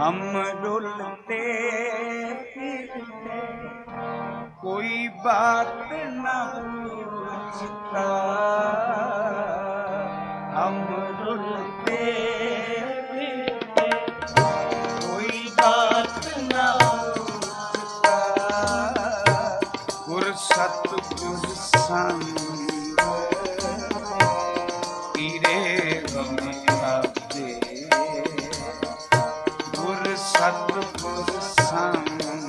हम डुलते कोई बात ना पूछता सतपुरुष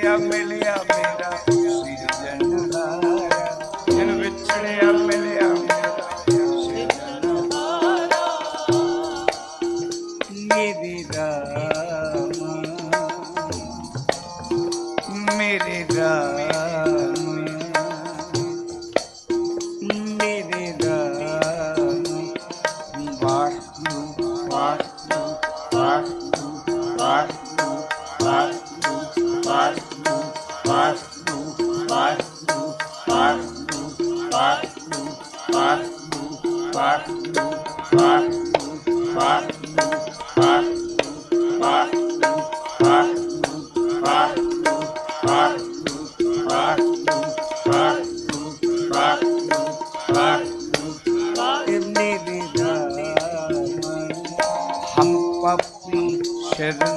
मिलिया मिलिया मेरा Bye.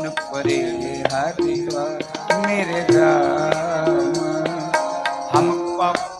ਸ਼ਰਨ ਪਰੇ ਹਰਿਵਾ ਮੇਰੇ ਰਾਮ ਹਮ ਪਾਪੀ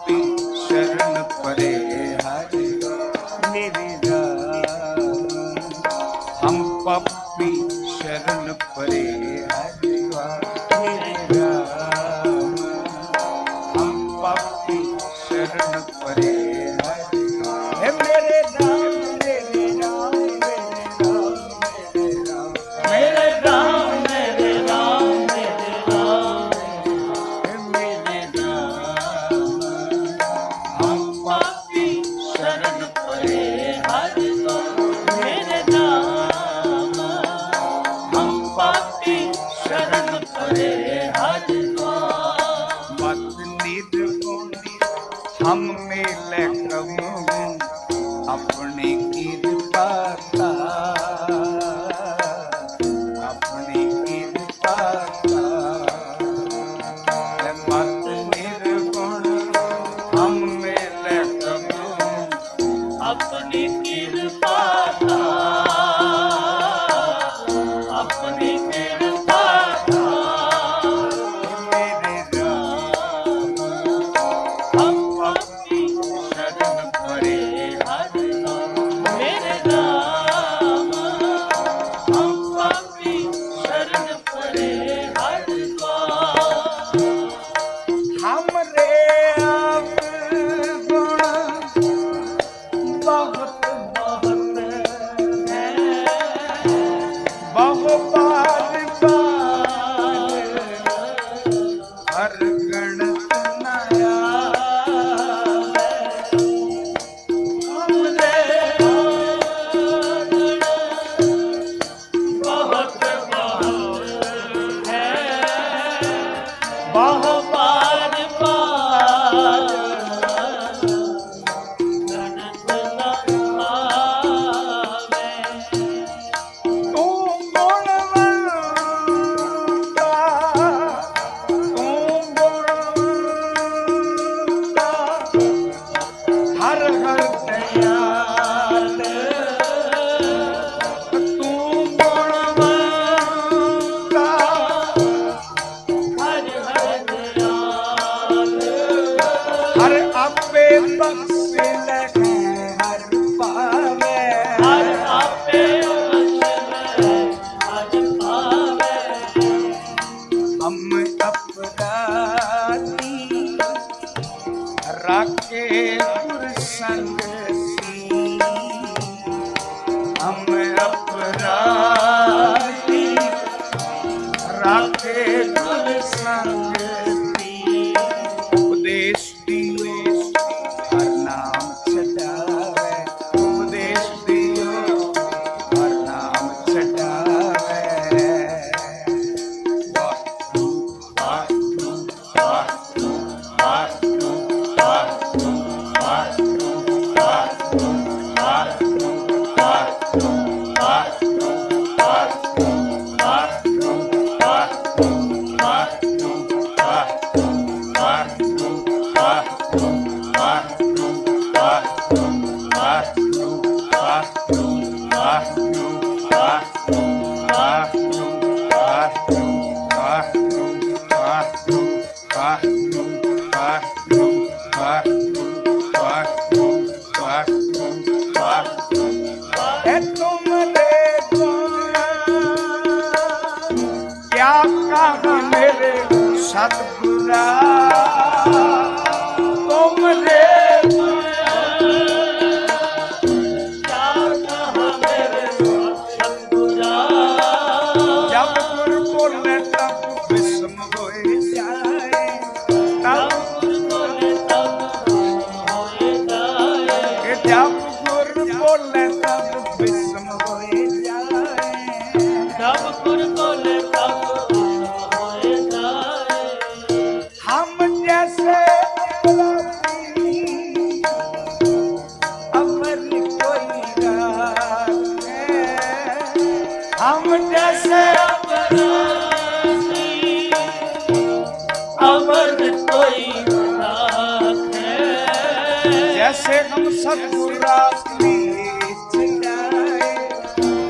ਕੋਲੇ ਤਬ ਬਿਸਮ ਹੋਏ ਜਾਏ ਸਭ ਗੁਰ ਕੋਲੇ ਤਬ ਬਿਸਮ ਹੋਏ ਜਾਏ ਹਮ ਜੈਸੇ ਹਮ ਜੈਸੇ ਅਪਰਾਧੀ ਅਮਰ ਕੋਈ ਨਾ ਜੈਸੇ ਹਮ ਸਤਿਗੁਰਾਂ ਦੀ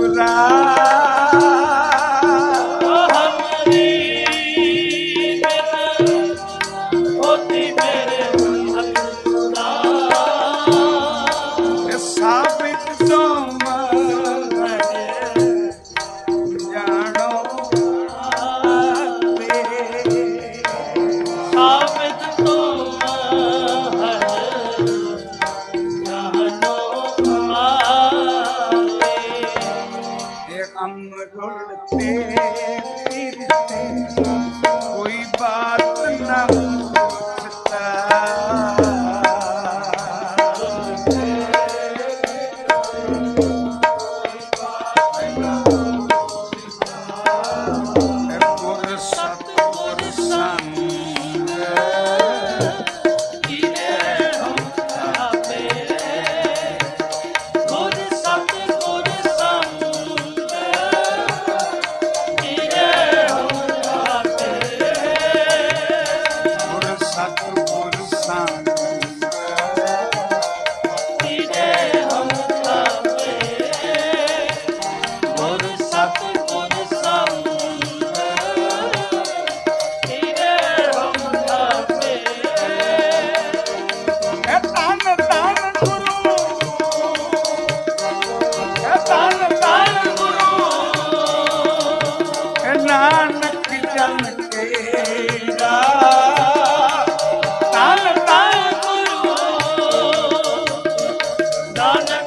Shiva. Donna.